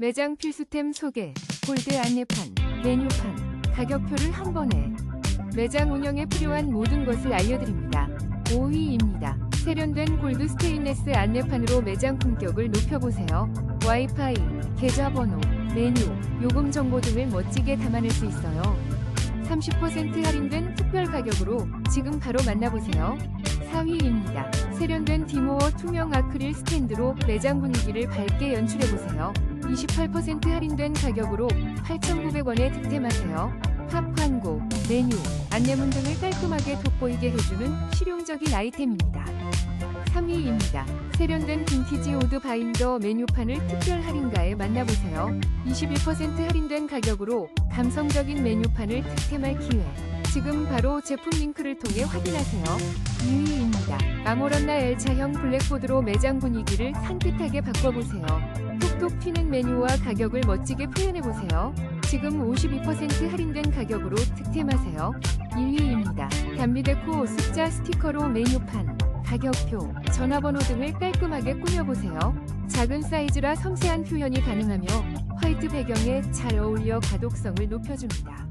매장 필수템 소개, 골드 안내판, 메뉴판, 가격표를 한 번에 매장 운영에 필요한 모든 것을 알려드립니다. 5위입니다. 세련된 골드 스테인레스 안내판으로 매장 품격을 높여보세요. 와이파이, 계좌번호, 메뉴, 요금 정보 등을 멋지게 담아낼 수 있어요. 30% 할인된 특별 가격으로 지금 바로 만나보세요. 4위입니다. 세련된 디모어 투명 아크릴 스탠드로 매장 분위기를 밝게 연출해보세요. 28% 할인된 가격으로 8,900원에 득템하세요. 팝 광고, 메뉴, 안내문 등을 깔끔하게 돋보이게 해주는 실용적인 아이템입니다. 3위입니다. 세련된 빈티지 오드 바인더 메뉴판을 특별 할인가에 만나보세요. 21% 할인된 가격으로 감성적인 메뉴판을 득템할 기회. 지금 바로 제품 링크를 통해 확인하세요. 2위입니다. 아모란나 L차형 블랙보드로 매장 분위기를 산뜻하게 바꿔보세요. 톡톡 튀는 메뉴와 가격을 멋지게 표현해보세요. 지금 52% 할인된 가격으로 득템하세요. 1위입니다. 단비데코 숫자 스티커로 메뉴판, 가격표, 전화번호 등을 깔끔하게 꾸며보세요. 작은 사이즈라 섬세한 표현이 가능하며 화이트 배경에 잘 어울려 가독성을 높여줍니다.